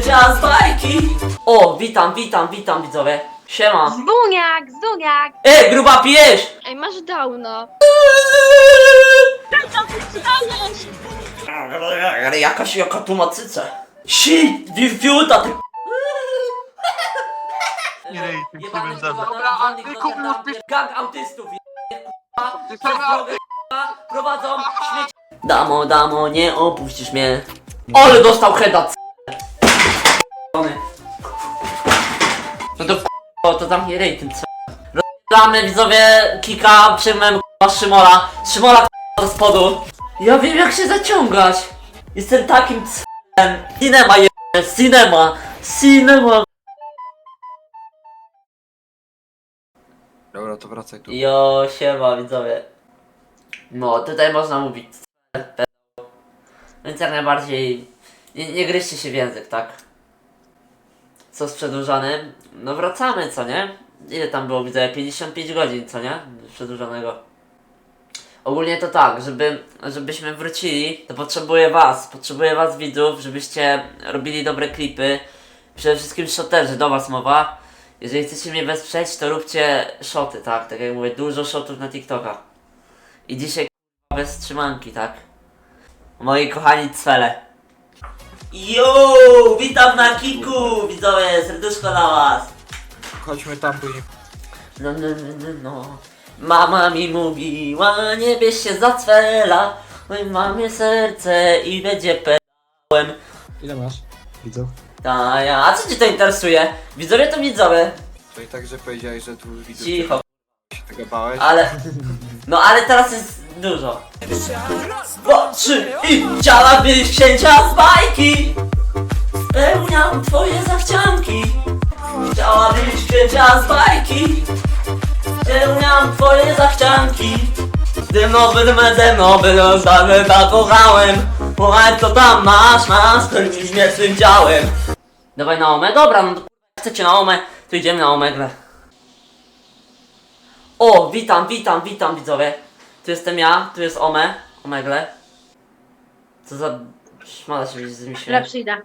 księcia z bajki. O, witam, witam, witam widzowie. Siema. Zduniak, zduniak! Ej, gruba pijesz! Ej, masz downa. Ale jakaś, jaka tu ma cyce. Si, wifiuta, ty Nie rej, tym Jebany zada. kurwa narodownik do Ternapier- Gang autystów, je- kurwa, przez drogę, kurwa, prowadzą śmieci. Damo, damo, nie opuścisz mnie. Ole dostał heada, c***. No to kurwa, to tam nie rej tym c***. Rozdamy widzowie kika, przyjmem kurwa Szymola. Szymola kurwa do spodu. Ja wiem jak się zaciągać. Jestem takim c***em. Cinema je... Cinema. Cinema. Dobra, to wracaj tu. Jo, siema widzowie. No, tutaj można mówić c- Więc jak najbardziej nie, nie gryźcie się w język, tak? Co z przedłużanym? No wracamy, co nie? Ile tam było, widzę? 55 godzin, co nie? Przedłużonego. Ogólnie to tak, żeby, żebyśmy wrócili, to potrzebuję was, potrzebuję was widzów, żebyście robili dobre klipy. Przede wszystkim shoterzy, do was mowa. Jeżeli chcecie mnie wesprzeć, to róbcie shoty, tak? Tak jak mówię, dużo shotów na TikToka. I dzisiaj bez trzymanki, tak? Moi kochani cwele. Yo, witam na kiku, widzowie, serduszko dla was. Chodźmy tam później. No, no, no, no, no. Mama mi mówiła, nie bierz się za cwela. Oj, mamie serce i będzie pedałem. Ile masz? Widzów? Ta, ja. A co cię to interesuje? Widzowie to widzowie. To i tak, że powiedziałeś, że tu widzów Cicho. się tego bałeś. Ale. No ale teraz jest dużo. Dwa, trzy i chciałabyś księcia z bajki. Spełniam twoje zachcianki. Chciałabyś księcia z bajki. Spełniam twoje zachcianki. Dymnowy medenowy rozdany zakochałem. Powiedz co tam masz, masz, spełnisz mnie swym ciałem. Dawaj na omę, dobra, no to chcecie na omę, to idziemy na omegle. O, witam, witam, witam widzowie. Tu jestem ja, tu jest Ome, Omegle. Co za szmala się z mi się. Lepszy idę.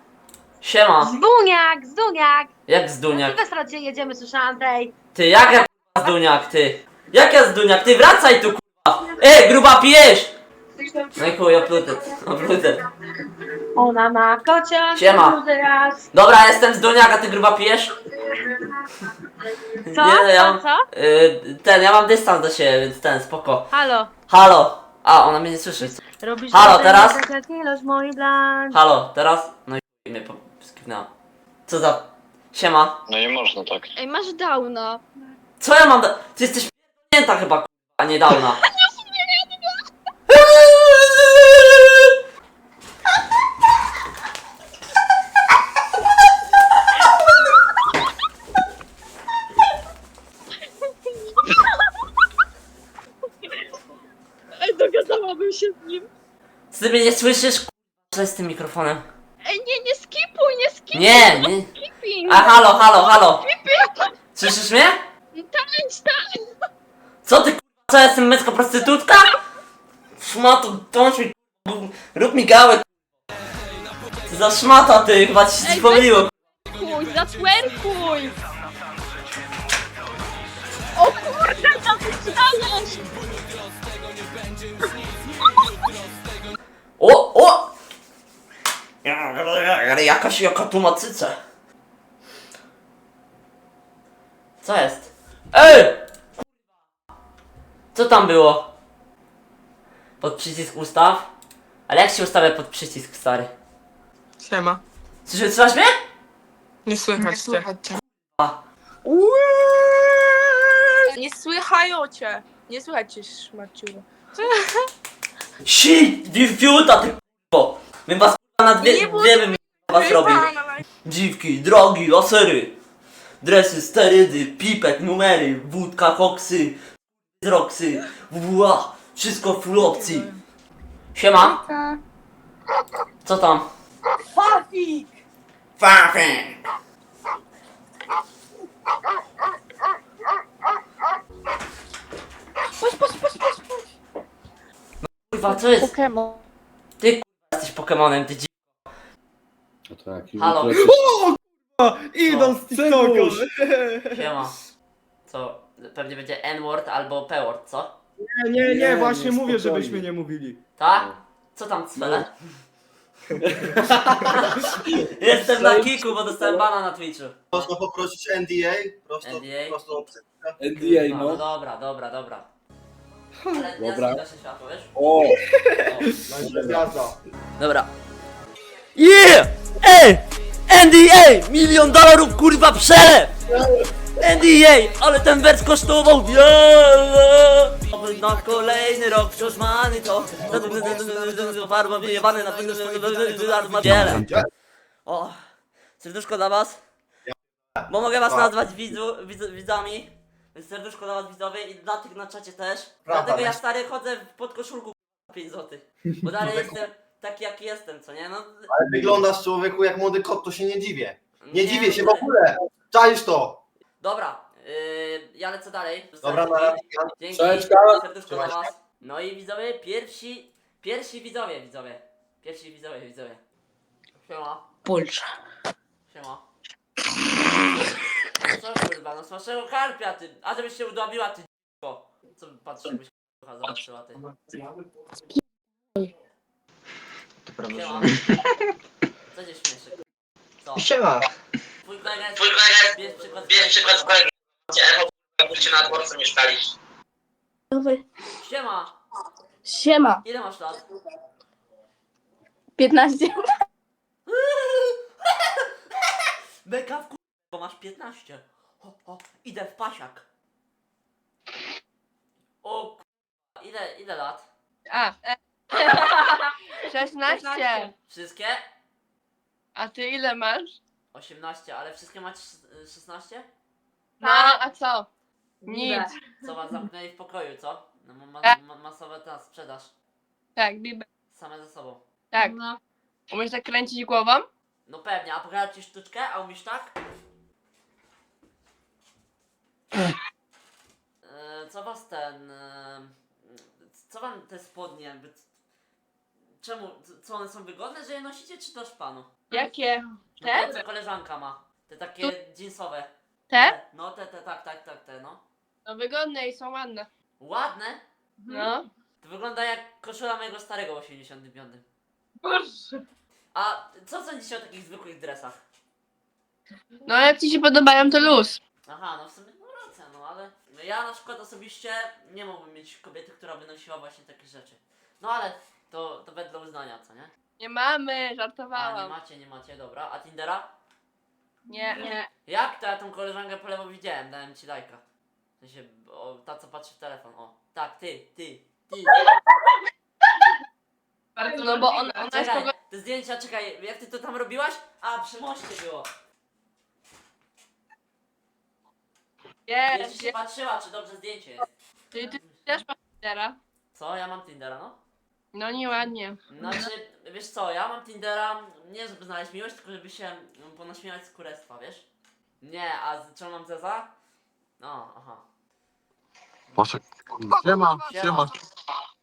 Siema, Zduniak, zduniak! jak zduniak. Sylwestra dzisiaj jedziemy, słyszałam tej. Ty, jak ja k***a zduniak, ty? Jak ja zduniak, ty wracaj tu k***a. Ej, gruba pijesz! No i chuj, oplutet, oplutet. Ona ma kocia, Siema. raz. Dobra, jestem zduniak, a ty gruba pijesz? Co? Nie, ja mam, Co, co? y, ten, ja mam dystans do siebie, więc ten, spoko. Halo. Halo. A, ona mnie nie słyszy. Robisz Halo, wrażenie, teraz? Tak jak ilość. Halo, teraz? No i mnie skipnęła. Co za... Siema. No nie można tak. Ej, masz downa. Co ja mam da... Ty jesteś p***nięta chyba, k***a, a nie dawna. Ej, dogadałabym się z nim. Ty mnie nie słyszysz, k***a, z tym mikrofonem? Ej, nie, nie skipuj, nie skipuj. Nie, nie. Skipping. A halo, halo, halo. Słyszysz mnie? Tańcz, tańcz. Co ty, k***a, co jestem męska prostytutka? Szmato, tącz mi, k***a, rób mi gałę. Co za szmata ty, chyba ci się Ej, pomyliło. Kuj, zatwerkuj. O kurde, co ty stałeś? Ale jakaś, jaka tu ma cyce. Co jest? Ej! Co tam było? Pod przycisk ustaw? Ale jak się ustawia pod przycisk, stary? Siema. Słyszysz, słyszysz mnie? Nie słychać cię. A, Nie słychają cię. Nie słychać cię, szmaciu. si, wifiuta, ty k***o! My was k***a na dwie, Nie, bo- dwie was robił. Dziwki, drogi, lasery, dresy, sterydy, pipek, numery, wódka, koksy, zroksy, wła, wszystko full opcji. Siema. Co tam? Fafik! Fafik! No kurwa, co jest? Pokémon. Ty kurwa jesteś Pokemonem, ty dzi... No Tak, i Halo. jutro- Idą z TikToka. Siema. Co? Pewnie będzie N-word albo P-word, co? Nie, nie, Nie, nie, właśnie nie, mówię, spokojnie. żebyśmy nie mówili. Tak? Co tam cwele? Jestem na kiku, bo dostałem bana na Twitchu. Można poprosić NDA? Prosto, NDA? prosto NDA, No, no no. dobra, dobra, dobra. Ale ja Dobra. zgaszę światło, wiesz? O! O. Dobra. Yeah! Ej! NDA! Milion dolarów kurwa przelew! NDA! Ale ten wers kosztował wiele! Na kolejny rok wciąż many to Farba wyjebany na ma wiele O! Serduszko dla was Bo mogę was nazwać widzu, widz, widzami serduszko dla was widzowie i dla tych na czacie też Dlatego ja stary chodzę w podkoszulku 5 zł Bo dalej jestem taki jaki jestem, co nie? No, Ale wyglądasz człowieku jak młody kot, to się nie dziwię. Nie dziwię się w ogóle. Czaisz to. Dobra, yy, ja lecę dalej. Dobra, na razie. Dzięki, Cześć, serduszko dla was. No i widzowie, pierwsi, pierwsi widzowie, widzowie. Pierwsi widzowie, widzowie. Siema, Polsza. siema. No Co kurwa, no smacznego karpia ty, a żebyś się udławiła ty d***ko. Co patrzysz, jakbyś k***a zobaczyła ty. Siema. Co cię śmieszy? Co? Siema. Twój kolega jest... Twój kolega Bierz przykład Bierz przykład swojego Cię na dworcu mieszkaliście. Dobry. Siema, Siema. ile masz lat? 15. Beka w ku... bo masz 15. O, o, idę w pasiak. O ku... ile, ile lat? A. 16. Wszystkie? A ty ile masz? 18, ale wszystkie macie sz- 16? No, a co? Nic. Co was zamknęli w pokoju, co? No, ma, ma, Tak. ma, masowe ta sprzedaż. Tak, bibę. Same ze sobą. Tak. Umiesz tak kręcić głową? No pewnie, a pokażę ci sztuczkę, a umiesz tak? E, co was ten... E, co wam te spodnie jakby... Czemu? Co one są wygodne, że je nosicie, czy też panu? Jakie? No Te? co koleżanka ma. Te takie jeansowe. Te? No te, te, tak, tak, tak, te, no. No wygodne i są ładne. Ładne. No. To wygląda jak koszula mojego starego w 85. Boże. A co sądzicie o takich zwykłych dresach? No jak ci się podobają, to luz. Aha, no w sumie no racja, no ale no ja na przykład osobiście nie mógłbym mieć kobiety, która by nosiła właśnie takie rzeczy. No ale to, to wedle uznania, co nie? Nie mamy, A nie żartowałam. macie, nie macie, dobra. A Tindera? Nie. Nie. Jak to ja tą koleżankę po lewo widziałem, dałem ci lajka. W sensie, o, ta co patrzy w telefon, o. Tak, ty, ty, ty. No bo on, ona jest Czekaj, kogo... te zdjęcia, czekaj, jak ty to tam robiłaś? A, przy moście było. Jeszcze Jest, się jest. patrzyła, czy dobrze zdjęcie jest. Ty, ty też masz Tindera? Co? Ja mam Tindera, no? No nieładnie. Znaczy, wiesz co, ja mam Tindera nie żeby znaleźć miłość, tylko żeby się no, ponaśmiewać z kurestwa, wiesz? Nie, a z, czemu mam Zeza? No, aha. Proszę. Siema, siema.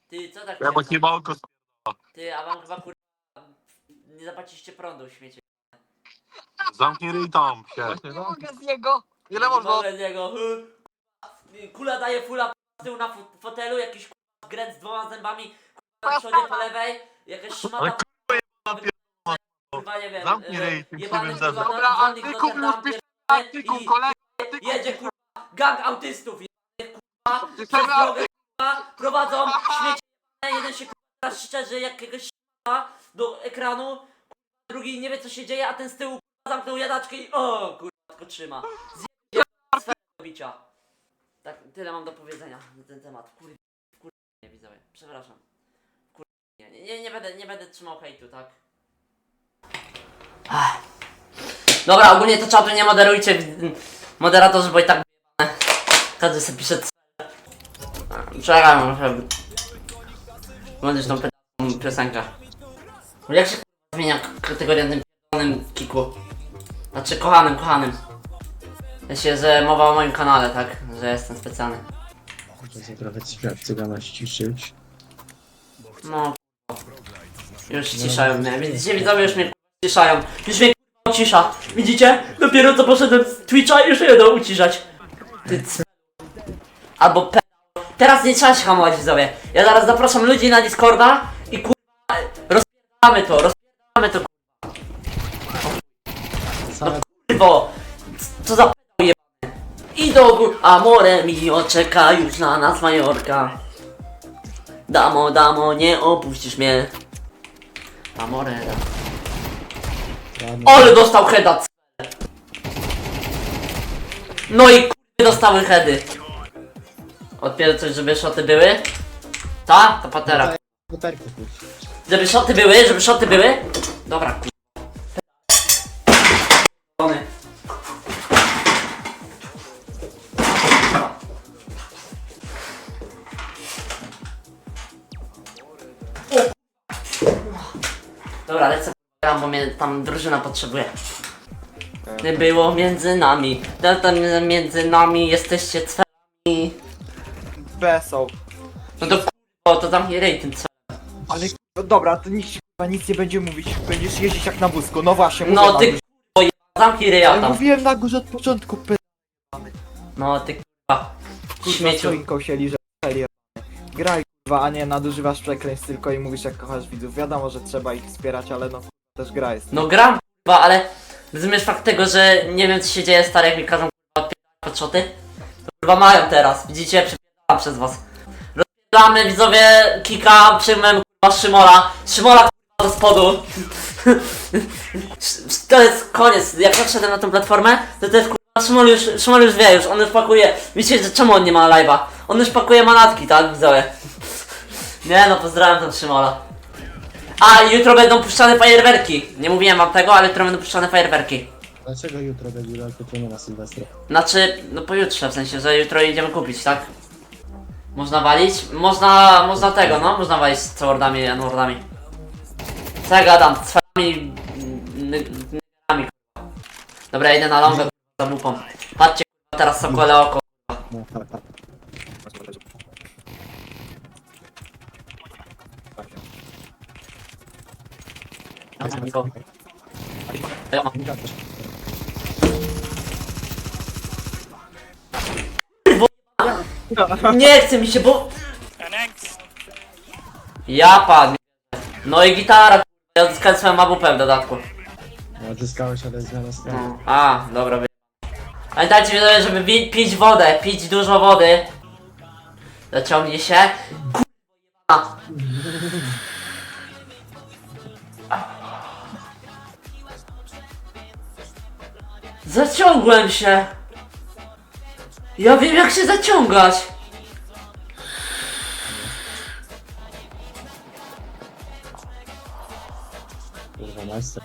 Ty, co tak Ja bym nie małko Ty, a wam chyba kur... Nie zapłaciliście prądu, śmiecie. Zamknij ryj tam się. z niego. Ile można? Mogę z niego. hy. Kula daje fula z tyłu na fo- fotelu, jakiś kurwa grec z dwoma zębami, kurwa na przodzie po lewej, jakaś szmata kurwa jebana kurwa nie wiem. Zamknij e, tym jebany, kurwa, Dobra, artykuł Rotterdam już pisz- pierdolony Artykuł, i kolejny artykuł. Jedzie kurwa gang autystów, jedzie kurwa przez drogę kurwa, prowadzą śmieci, jeden się kurwa szczerze jakiegoś ś**a do ekranu, kurwa, drugi nie wie co się dzieje, a ten z tyłu kurwa zamknął jadaczkę i o kurwa tylko trzyma. Zjedzie swego bicia. Tak, tyle mam do powiedzenia na ten temat. Kurwa, kurwa, nie widzowie, przepraszam. Nie, nie, będę, nie będę trzymał hejtu, tak? Ach. Dobra, ogólnie to czatu nie moderujcie, moderatorzy, bo i tak każdy sobie pisze c... Czekaj, muszę... Włączyć tą p- piosenkę. Jak się k***a zmienia k- kategorię na tym p***anym kiku? Znaczy kochanym, kochanym. Myślę, że mowa o moim kanale, tak? Że jestem specjalny. Muszę trochę świat cygana ściszyć. No. Już ciszają mnie, widzicie widzowie już mnie k***a ciszają. Już mnie ucisza. Widzicie? Dopiero co poszedłem z Twitcha i już jedną uciszać. Ty c... Albo pe... Teraz nie trzeba się hamować widzowie. Ja zaraz zapraszam ludzi na Discorda i kurwa rozpierdamy to, rozpierdamy to Same kurwo. Co za p***o jebany. I do. Amore mio, czeka już na nas Majorka. Damo, damo, nie opuścisz mnie. Amore, da. ładne. Ole dostał heada, c... No i kurwy dostały heady. Odpierdol coś, żeby szoty były? Ta? To patera. Żeby szoty były, żeby szoty były? Dobra, kurwa. Dobra, lecę gram, bo mnie tam drużyna potrzebuje. Nie było między nami. Tam między nami jesteście cwelami. Besą. No to kurwa, to zamknij rej tym cwelem. Ale no dobra, to nikt ci nic nie będzie mówić. Będziesz jeździć jak na wózku. No właśnie, No ty górze. kurwa, zamknij Ale tam. mówiłem na górze od początku, p... No ty. Kurwa, Śmieciu. choinką się liże, serio. Graj, a nie nadużywasz przekleństw tylko i mówisz jak kochasz widzów. Wiadomo, że trzeba ich wspierać, ale no też gra jest. No gram kurwa, ale rozumiesz fakt tego, że nie wiem co się dzieje stary, jak mi każą kurwa? To kurwa mają teraz, widzicie? Przepierdalam przez was. Rozpierdalamy widzowie kika, przyjmem kurwa Szymola. Szymola kurwa do spodu. to jest koniec, jak ja wszedłem na tą platformę, to to jest kurwa Szymol już, Szymol już wie, już on już pakuje. Wiecie, że czemu on nie ma live'a? On już pakuje manatki, tak widzowie? Nie no, pozdrawiam tam Szymola. A, jutro będą puszczane fajerwerki. Nie mówiłem wam tego, ale jutro będą puszczane fajerwerki. Dlaczego jutro będzie to nie ma Sylwestra? Znaczy, no pojutrze, w sensie, że jutro idziemy kupić, tak? Można walić? Można, można tego, no, można walić z całordami, n-wordami. Co ja gadam, n-nami, kurwa. Dobra, idę na longę, za lupą. Patrzcie, kurwa, teraz sokole oko. No, tak, tak. Nie chce mi się, bo... Ja padł. No i gitara, kurwa, ja odzyskałem swoją AWP w dodatku. No, odzyskałeś, ale zmiana strony. A, dobra, wy... Pamiętajcie widzowie, żeby wi- pić wodę, pić dużo wody. Zaciągnie się. Kurwa Zaciągłem się. Ja wiem jak się zaciągać. Kurwa, majster.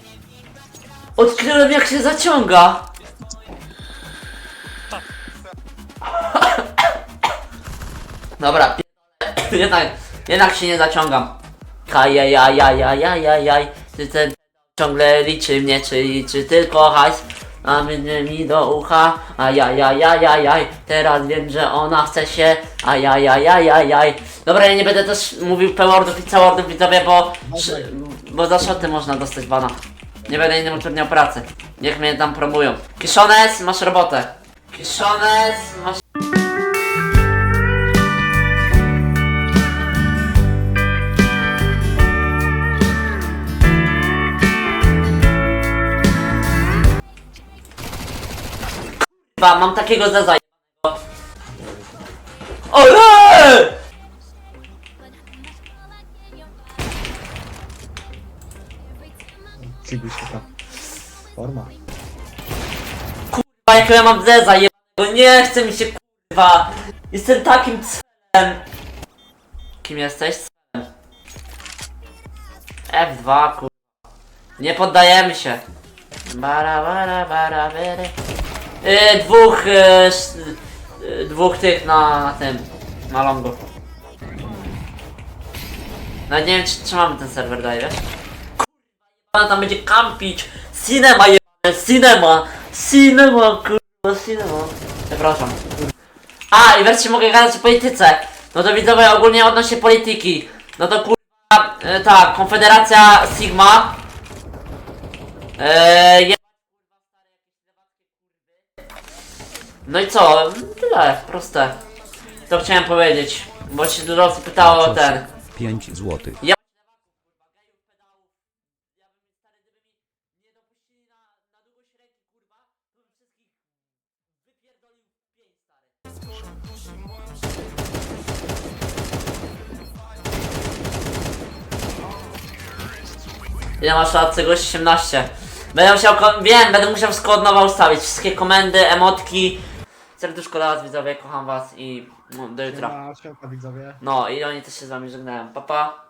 Odkryłem jak się zaciąga. Dobra, jednak, jednak się nie zaciągam. Kajajajajajajajaj, czy ten ciągle liczy mnie, czy liczy tylko hajs. A mnie mi do ucha, ajajajajajaj, teraz wiem, że ona chce się, ajajajajajaj. Dobra, ja nie będę też mówił P-wordów i C-wordów widzowie, bo, bo za szoty można dostać bana. Nie będę innym utrudniał pracy. Niech mnie tam promują. Kiszones, masz robotę. Kiszones, masz... Kurwa, mam takiego zeza OLE! Cibuś taka. Forma. Kurwa, jakiego ja mam zeza jebanego, nie chce mi się kurwa. Jestem takim celem. Kim jesteś? Celem. F2 kurwa. Nie poddajemy się. Bara bara bara. Yy, dwóch yy, sz- yy, dwóch tych na, na tym na longu. Nawet nie wiem czy trzymamy ten serwer dalej, wiesz? Kurwa, tam będzie kampić. Cinema jebane, cinema. Cinema, kurwa, cinema. Przepraszam. A, i wreszcie mogę gadać o polityce. No to widzowie ogólnie odnośnie polityki. No to kurwa, e, tak, Konfederacja Sigma. E, je, No i co? Tyle, proste. To chciałem powiedzieć, bo się dużo osób pytało o ten. 5 złotych. Ile masz lat? Czegoś 18. Będę musiał, wiem, będę musiał wszystko od nowa ustawić. Wszystkie komendy, emotki. Serduszko dla was widzowie, kocham was i no, do jutra. Siema, siemka widzowie. No i oni też się z wami żegnają. Pa pa.